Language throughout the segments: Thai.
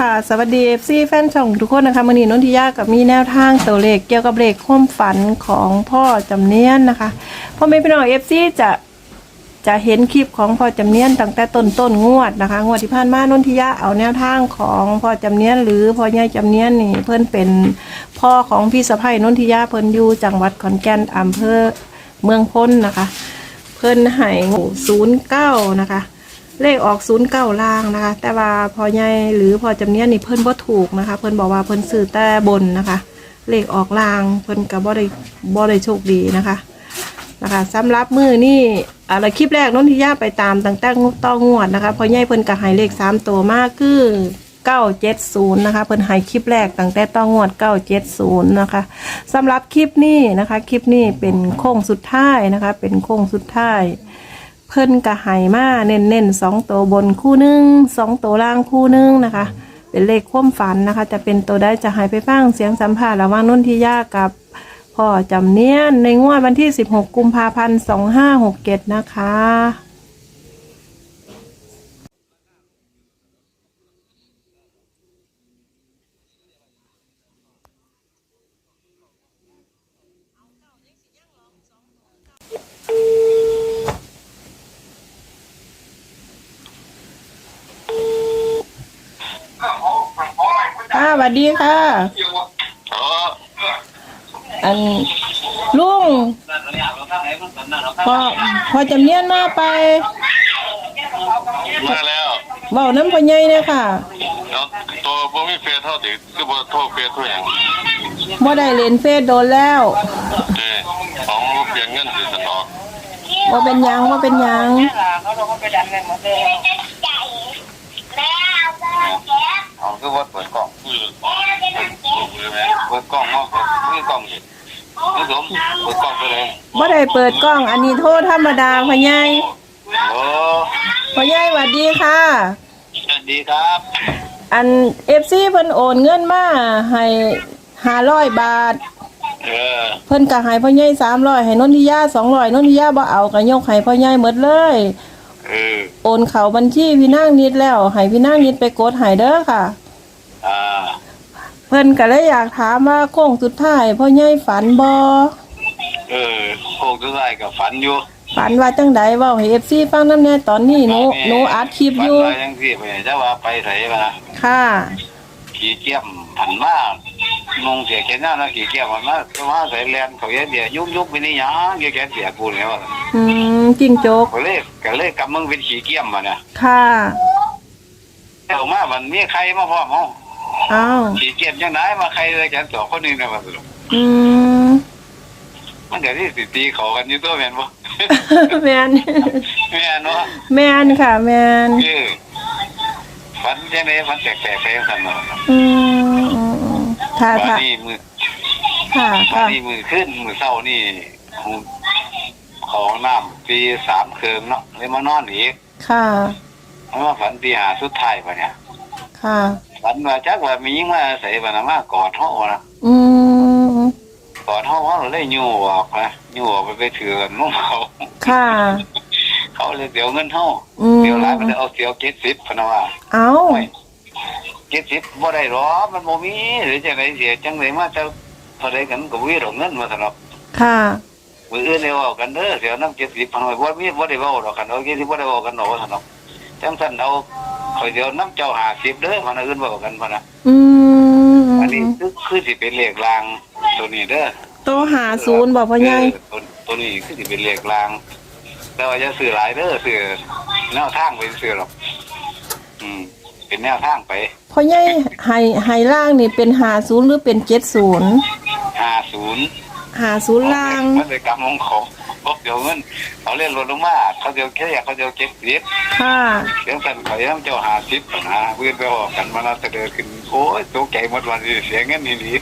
ค่ะสวัสดีเอฟซีแฟนช่องทุกคนนะคะมันนี้นนทิยากับมีแนวทางตัวเลขเกี่ยวกับเลขความฝันของพ่อจำเนียนนะคะพ่อแม่พี่น้องเอฟซีจะจะเห็นคลิปของพ่อจำเนียนตั้งแต่ต้นต้นงวดนะคะ งวดที่ผ่านมานนทิยาเอาแนวทางของพ่อจำเนียนหรือพ่อใหญ่จำเนียนนี่เพิ่นเป็นพ่อของพี่สะใภ้นนทิยาเพิ่นอยู่จังหวัดขอนแก่นอำเภอเมืองพ้นนะคะ เพิ่นให้ศูนย์เก้านะคะ เลขออกศูนย์เก้าล่างนะคะ แต่ว่าพอใหญ่หรือพอจำเนียนนี่เพิ่นบ่ถูกนะคะ เพิ่นบอกว่าเพิ่นซื้อแต่บนนะคะ เลขออกล่างเพิ่นก็บ่ได้บ่ได้โชคดีนะคะนะคะสำหรับมือนี่อะไรคลิปแรกนนทิยาไปตามตั้งแต่ต้องงวดนะคะพอใหญ่เพิ่นก็ให้เลขสามตัวมากคือเก้าเจ็ดศูนย์นะคะเพิ่นให้คลิปแรกตั้งแต่ต้องงวดเก้าเจ็ดศูนย์นะคะสำหรับคลิปนี้นะคะ คลิปนี้เป็นโค้งสุดท้ายนะคะ เป็นโค้งสุดท้าย เพิ่นกะหายมาเน้นๆสองตัวบนคู่หนึ่งสองตัวล่างคู่หนึ่งนะคะ เป็นเลขคว่มฝันนะคะ จะเป็นตัวได้จะหายไปฟังเสียงสัมภาษณ์ระหว่างนุ่นที่ยากับพ่อจำเนียนในงวดวันที่ 16 กุมภาพันธ์ 2567 นะคะ ค่ะ สวัสดีค่ะอ๋ออันลุงพอพอจำเนียนมาไปมาแล้วเบาน้ำพอใหญ่เนี่ยค่ะแล้วตัวบ่มีเฟซเท่าติคือบ่โทรเฟซเท่าหยังบ่ได้เล่นเฟซโดนแล้วเด้ของเปลี่ยนเงินสิสนอกว่าเป็นหยังว่าเป็นหยัง เอาคือว่าเปิดกล้องคือเปิดกล้องเนาะคือกล้องนี่คือผมเปิดกล้องไปเลยบ่ได้เปิดกล้อง อันนี้โทรธรรมดาพ่อใหญ่โอ้พ่อใหญ่สวัสดีค่ะ สวัสดีครับอัน FC เพิ่นโอนเงินมาให้500บาท เออเพิ่นก็ให้พ่อใหญ่300ให้นนทิยา200นนทิยาบ่เอาก็ยกให้พ่อใหญ่หมดเลยเออโอนเข้าบัญชีพี่นางนิดแล้วให้พี่นางนิดไปกดให้เด้อค่ะ อ่าเพิ่นก็เลยอยากถามว่าโค้งสุดท้ายพ่อใหญ่ฝันบ่เออโคกสุดท้ายก็ฝันอยู่ฝันว่าจังใดเว้าให้ FC ฟังนำแน่ตอนนี้หนูหนูอัดคลิปอยู่ ฝันว่าจังซี่ไปจะว่าไปไสมาค่ะ ขี่เกียมผันมากนงเสียแค่นั้นนะขี่เกียมผันมาก็มาใส่แลนเขาเยอะเดียวยุบยุบไปนี่หยังเยอะแกเสียกูเนี่ยว่าอืมจิ้งจกก็เลยก็เลยกำมึงเป็นขี่เกียมมาเนี่ยค่ะเอามามันมีใครมาพร้อมเฮาอ้าวขี่เกียมจังไดมาใครเลยกันสองคนนี้นะว่าสรุปอืมมันก็ที่สิตีเขากันอยู่ตัวแม่นบ่แมนแม่นเนาะแมนค่ะ แมนคือ ฝันจังไดฝันแปลกๆไปจังซั่นเนาะอืมอืมอืมค่ะ วันค่ะ นี้มือค่ะ วันค่ะนี้มือขึ้นมือเช้านี่ของน้ำตีสามเคืองเนาะเลยมานอนอีกค่ะ เพราะว่าฝันตีหาสุดท้ายปะเนี่ยค่ะ ฝันว่าจักว่ามียิ่งมาใส่ปะนะมากอดห้องนะอืม กอดห้องเขาเลยยู่ออกนะยู่ออกไปไปถือกันมุ่งเขา ค่ะ เขาเลยเดี๋ยวเงินห้องอืม เดี๋ยวร้านมันเลยเอาเสียวเจ็ดสิบพะนะว่าเอ้า เจ็ดสิบบ่ได้หรอกมันบ่มีหรือจังไดเสียจังไดมาจะเท่าไรกันก็บ่มีดอกเงินมาสำหรับค่ะ มืออื่นเลยเว่ากันเด้อเสียวน้ำเจ็ดสิบพันไว้บ่มีบ่ได้เว้าดอกกันเอาเจ็ดสิบบ่ได้เว้ากันดอกว่าสำหรับจังซั่นเอาคอยเดี๋ยวน้ำเจ้าห้าสิบเด้อพันอื่นเว้ากันพะนะอืมอันนี้คือคือสิเป็นเลขรางตัวนี้เด้อ โตหาศูนย์บอกพ่อใหญ่เออตัวตัวนี้คือสิเป็นเลขราง แต่ว่าจะซื้อหลายเด้อซื้อแนวทางไปซื้อหรอก อืม เป็นแนวทางไปพ่อใหญ่ให้ให้ล่างนี่เป็นหาศูนย์หรือเป็นเจ็ดศูนย์ห้าศูนย์หาศูนย์ล่าง มันเป็นกรรมของเขาบอกเดี๋ยวเงินเขาเล่นรถลงมาเขาเดียวแค่อยากเขาเดียวเก็บเสียค่ะเสียงสั่นเขายังเจ้าหาสิบนะเพื่อนไปออกกันมาแล้วเสดอขึ้นโอ้ยตกใจหมดวันนี้เสียเงินนี่นี่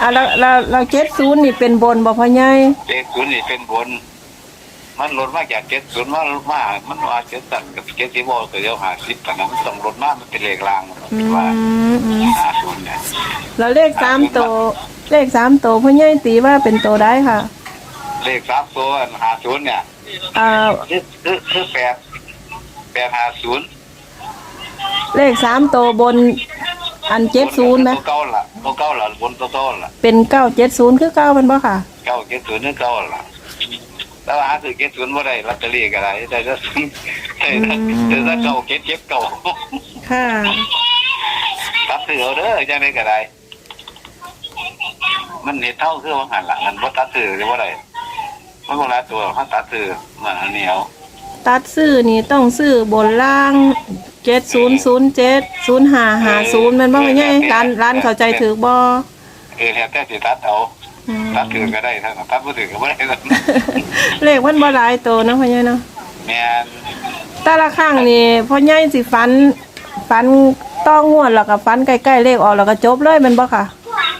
อะเราเราเราเจ็ดศูนย์นี่เป็นบนบอกพ่อใหญ่เจ็ดศูนย์นี่เป็นบน มันลดมาจากเจ็ดศูนย์มาลดมา มันว่าเจ็ดสั่นกับเจ็ดสิบโอก็เดียวหาสิบกันนะมันต้องลดมากมันเป็นเลขรางมันอืว่ามอืมหาศูนย์เนี่ยแล้วเลขสามตัวเลขสามตัวพ่อใหญ่ตีว่าเป็นตัวได้ค่ะเลขสามตัวหาศูนย์เนี่ยอ่าคือคือคือแปดแปดหาศูนย์เลขสามตัวบนอันเจ็ดศูนย์ไหมตัวเก้าล่ะตัวเก้าล่ะบนตัวเก้าล่ะเป็นเก้าเจ็ดศูนย์คือเก้ามันบ่ค่ะ เก้าเจ็ดศูนย์นึกเก้าล่ะ แล้วหาซื้อเจ็ดศูนย์บ่ได้ลอตเตอรี่ก็ได้แต่จะแต่ถ้าแต่ถ้าเก้าเจ็ดเจ็บเก้าค่ะ ตัดซื้อเอาเด้อจังได๋ก็ได้ มันเห็ดเท่าคือว่าหันหลังมันบ่ตัดซื้อหรือว่าไดมันบ่หลายตัวเขาตัดซื้อมันอันเหนียวตัดซื้อนี่ต้องซื้อบนล่างเจ็ดศูนย์ศูนย์เจ็ดศูนย์ห้าห้าศูนย์มันบ่ไงร้านร้านเข้าใจถือบ่เออแล้วแต่สิตัดเอา อืมตัดถือก็ได้ถ้าตัดบ่ถือก็บ่ได้เลขมันบ่หลายตัวเนาะพ่อใหญ่เนาะแม่นแต่ละครั้งนี่พ่อใหญ่สิฟันฟันต้องงวดแล้วก็ฟันใกล้ๆเลขออกแล้วก็จบเลยแมันบ่ค่ะ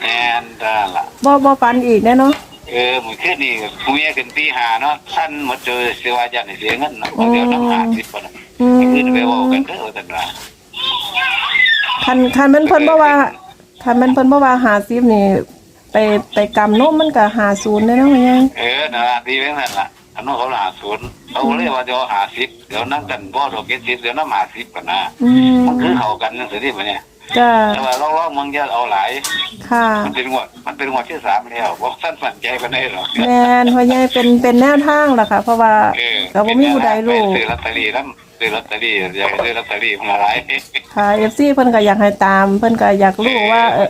แม่นนั่นล่ะ บ่บ่ฟันอีกแน่เนาะ เออมื้อคืนนี่ผู้เมียขึ้นตีห้าเนาะท่านมาเจอสิว่าจันเสียเงินเนาะเดี๋ยวน้ำหาสิบบ่น่ะอืม คือไปเว้ากันเด้อว่าซั่นว่าคันคันมันเพิ่นบ่ว่าคันมันเพิ่นบ่ว่า50นี่ ไปไปกำนมมันก็50ได้เนาะพ่อใหญ่เออนั่นล่ะดีแม่นนั่นล่ะอันนู้นเขาหาศูนย์เขาเลยว่าเดี๋ยวหาสิบเดี๋ยวนั่งกันบ่ดอกเก็ดสิบเดี๋ยวน้ำหาสิบกันนะอืมมันคือเขากันจังซี่ดิบัดเนี่ยจ้าแต่ว่าลองๆมึงจะเอาหลายค่ะมันเป็นงวดมันเป็นงวดที่สามแล้วบ่ท่านมั่นใจปานใดหรอกแม่นพ่อใหญ่เป็นเป็นแนวทางล่ะค่ะ เพราะว่าเออก็บ่มีผู้ใดรู้ไปซื้อลอตเตอรี่นำ ซื้อลอตเตอรี่อยากซื้อลอตเตอรี่มาหลายค่ะ FC เพิ่นก็อยากให้ตาม เพิ่นก็อยากรู้ว่าเอ่อ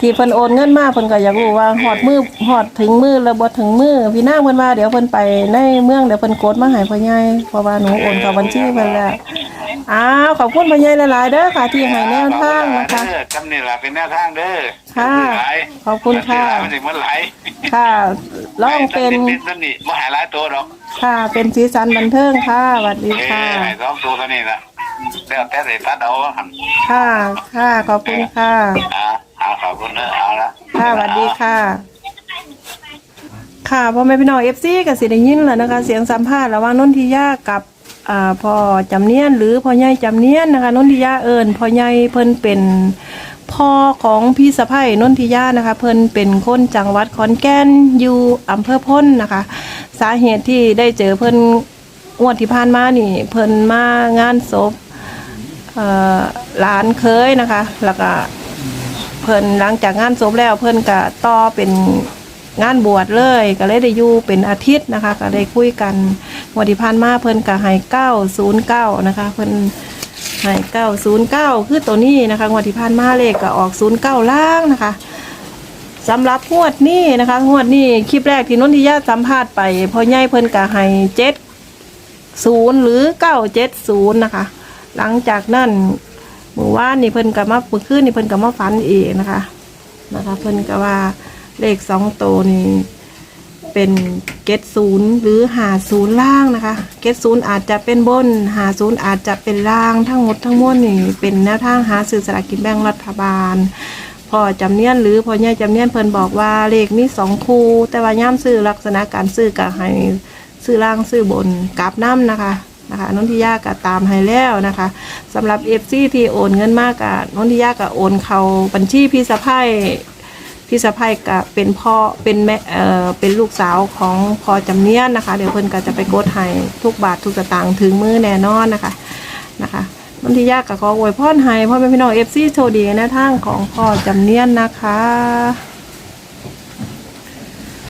ที่เพิ่นโอนเงินมาเพิ่นก็อยากรู้ว่าฮอดมือฮอดถึงมือแล้วบ่ถึงมือพี่นางเพิ่นว่าเดี๋ยวเพิ่นไปในเมืองเดี๋ยวเพิ่นกดมาให้พ่อใหญ่เพราะว่าหนูโอนเข้าบัญชีเพิ่นแล้ว อ้าวขอบคุณพ่อใหญ่หลายๆเด้อค่ะ ที่ให้แนวทางนะคะ เด้อจำนี่ล่ะเป็นแนวทางเด้อค่ะ หลายขอบคุณค่ะ มันสิมันหลายค่ะลองเป็นเป็นสนิทบ่หายหลายตัวดอกค่ะ เป็นสีสันบันเทิงค่ะสวัสดีเอค่ะอให้สองตัวเท่านี้ล่ะแล้วแต่สิตัดเอาหั่นค่ะ ค่ะขอบคุณค่ะ อ่าเอาขอบคุณเด้อเอาละ ค่ะสวัสดีค่ะ ค่ะพ่อแม่พี่น้องเอฟซีกับสิได้ยินแล้วนะคะ เสียงสัมภาษณ์ระหว่างนนทิยากับ อ่าพ่อจำเนียนหรือพ่อใหญ่จำเนียนนะคะนนทิยาเอิญพ่อใหญ่เพิ่นเป็นพ่อของพี่สะพ้ยนนทิยานะคะ เพิ่นเป็นคนจังหวัดขอนแก่นอยู่อำเภอพ้นนะคะ สาเหตุที่ได้เจอเพิ่นงวดที่ผ่านมานี่ เพิ่นมางานศพเอ่อหลานเคยนะคะ แล้วก็เพิ่นหลังจากงานศพแล้วเพิ่นก็ต่อเป็น งานบวชเลยก็เลยได้อยู่เป็นอาทิตย์นะคะ ก็ได้คุยกันวันที่ผ่านมาเพิ่นก็ให้เก้าศูนย์เก้านะคะเพิ่นให้เก้าศูนย์เก้าคือตัวนี้นะคะวันที่ผ่านมาเลขก็ออกศูนย์เก้าล่างนะคะสำหรับงวดนี้นะคะงวดนี้คลิปแรกที่นนทิยาสัมภาษณ์ไปพอใหญ่เพิ่นก็ให้เจ็ดศูนย์หรือเก้าเจ็ดศูนย์นะคะ หลังจากนั้นเมื่อวานนี่เพิ่นก็มาเมื่อคืนนี่เพิ่นก็มาฝันอีกนะคะนะคะ เพิ่นก็ว่า เลขสองตัวนี่เป็นเกตศูนย์หรือหาศูนย์ล่างนะคะ เกตศูนย์อาจจะเป็นบนหาศูนย์อาจจะเป็นล่างทั้งหมดทั้งมวลนี่เป็นแนวทางหาซื้อสลากกินแบ่งรัฐบาลพอจำเนียนหรือพอใหญ่จำเนียนเพิ่นบอกว่าเลขมีสองคู่ แต่ว่าย่ามซื้อลักษณะการซื้อก็ให้ซื้อล่างซื้อบนกราบน้ำนะคะนะคะนนทิยาก็ตามให้แล้วนะคะสำหรับเอฟซีที่โอนเงินมากกับนนทิยาก็โอนเข้าบัญชีพี่สะพ้าย พี่สะพ้ายก็เป็นพ่อเป็นแม่เอ่อเป็นลูกสาวของพ่อจำเนียนนะคะ เดี๋ยวเพิ่นก็จะไปโกดให้ทุกบาททุกสตางค์ถึงมือแน่นอนนะคะนะคะน้องทิยากับขออวยพรให้พ่อแม่พี่น้องเอฟซีโชคดีในทางของพ่อจำเนียนนะคะ